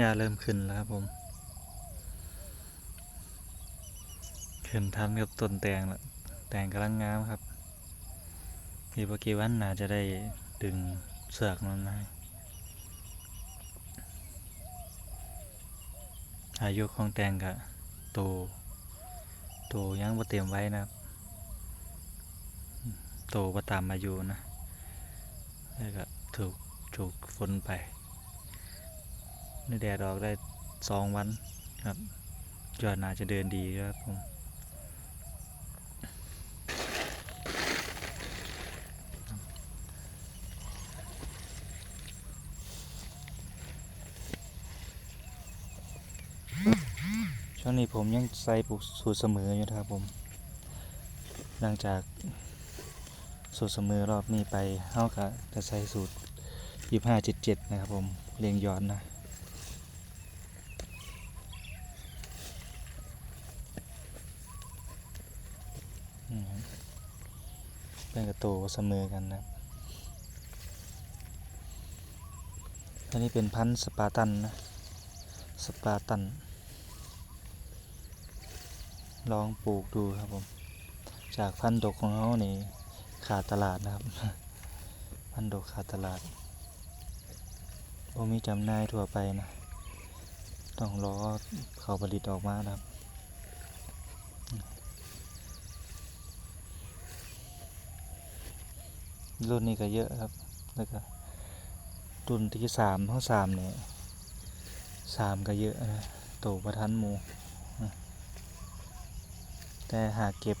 หญ้าเริ่มขึ้นแล้วครับผม ขึ้นทันกับต้นแตงแล้วแตงกำลังงามครับอีกบ่กี่วันน่าจะได้ดึงเสือกมันมาอายุของแตงกะโตโตยังบ่เต็มไว้นะครับ โตบ่ตามอายุนะแล้วก็ถูกถูกฝนไป ในแดดออกได้สองวันครับยอดนาจะเดินดีครับผมช่วงนี้ผมยังใส่ปลูกสูตรเสมออยู่ครับผม หลังจากสูตรเสมอรอบนี้ไปเฮาก็จะใส่สูตรยี่ห้าเจ็ดเจ็ดนะครับผมเรียงย้อนนะ อืมครับ เป็นกระโตเสมอกันนะอันนี้เป็นพันธุ์สปาตันนะ สปาตัน ลองปลูกดูครับผม จากพันธุ์ดกของเขานี่ขาดตลาดนะครับ พันธุ์ดกขาดตลาดโอมีจำหน่ายทั่วไปนะ ต้องรอเขาผลิตออกมานะครับ รุ่นนี้ก็เยอะครับ แล้วก็รุ่นที่สามทั้งสามเนี่ยสามก็เยอะนะโตประทันหมูนะแต่หากเก็บ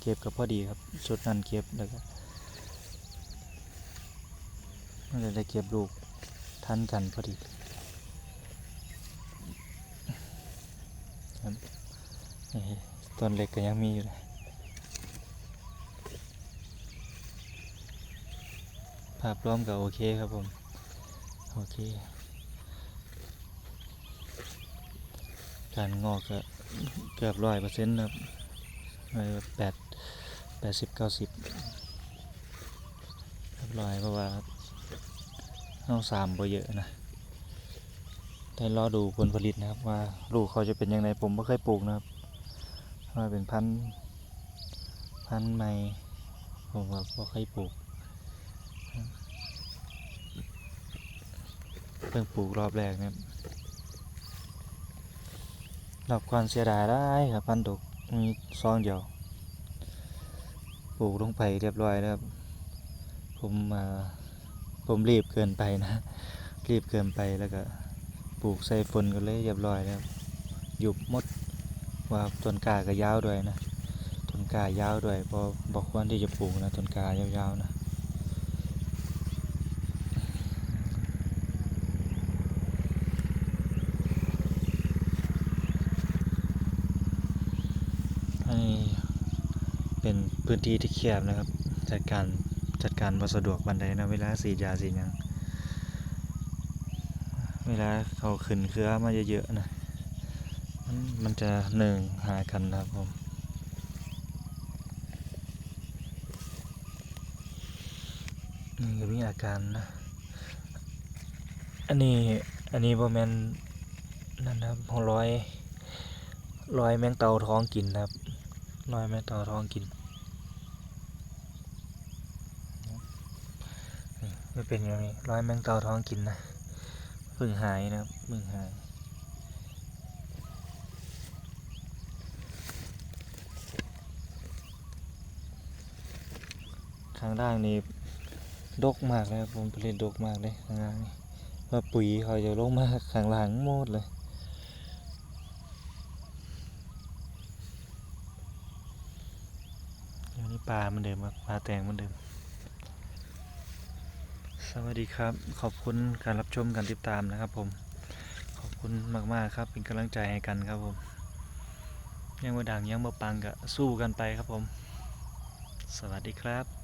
เก็บก็พอดีครับ ชุดนั้นเก็บแล้วก็มันจะได้เก็บลูกทันกันพอดีครับต้นเล็กก็ยังมีอยู่เลย ภาพรวมก็โอเคครับผม โอเค การงอกก็เกือบร้อยเปอร์เซ็นต์ครับแปดแปดสิบเก้าสิบเรียบร้อยเพราะว่าเอาสามบ่เยอะนะแต่รอดูผลผลิตนะครับว่าลูกเขาจะเป็นยังไงผมไม่เคยปลูกนะครับว่าเป็นพันธุ์พันธุ์ใหม่ผมว่าไม่เคยปลูก เพิ่งปลูกรอบแรกเนี่ยรอบก่อนเสียดายได้ครับพันธุ์ดกมีซองเดียว ปลูกลงไปเรียบร้อยแล้วผมผมรีบเกินไปนะ รีบเกินไปแล้วก็ปลูกใส่ฝนกันเลยเรียบร้อยแล้วหยุบมดว่าต้นกาก็ยาวด้วยนะต้นกายาวด้วยเพอบอกควรที่จะปลูกนะต้นกายาวๆนะ ให้ เป็นพื้นที่ที่แคบนะครับ จัดการจัดการบ่สะดวกบันไดนะเวลาสีดยาสีหยังเวลาเขาขึ้นเครือมาเยอะๆนะมันมันจะหนึ่งหากันนะครับผมนี่ก็มีอาการนะ อันนี้ อันนี้บ่แม่นนั่นนะครับของร้อยรอยแมงเต่าท้องกินนะครับรอยแมงเต่าท้องกิน ไม่เป็นอย่างนี้รอยแมงเต่าท้องกินนะเพิ่งหายนะครับเพิ่งหายข้างล่างนี่ดกมากเลยผมผลิตดกมากเลยข้างล่างนี่ว่าปุ๋ยเขาจะลงมาข้างหล่างหมดเลยอันนี้ปลามือนเดิมครับปลาแตงมือนเดิม สวัสดีครับ ขอบคุณการรับชมการติดตามนะครับผม ขอบคุณมากๆครับ เป็นกำลังใจให้กันครับผม ยังมาดังยังมาปังก็สู้กันไปครับผม สวัสดีครับ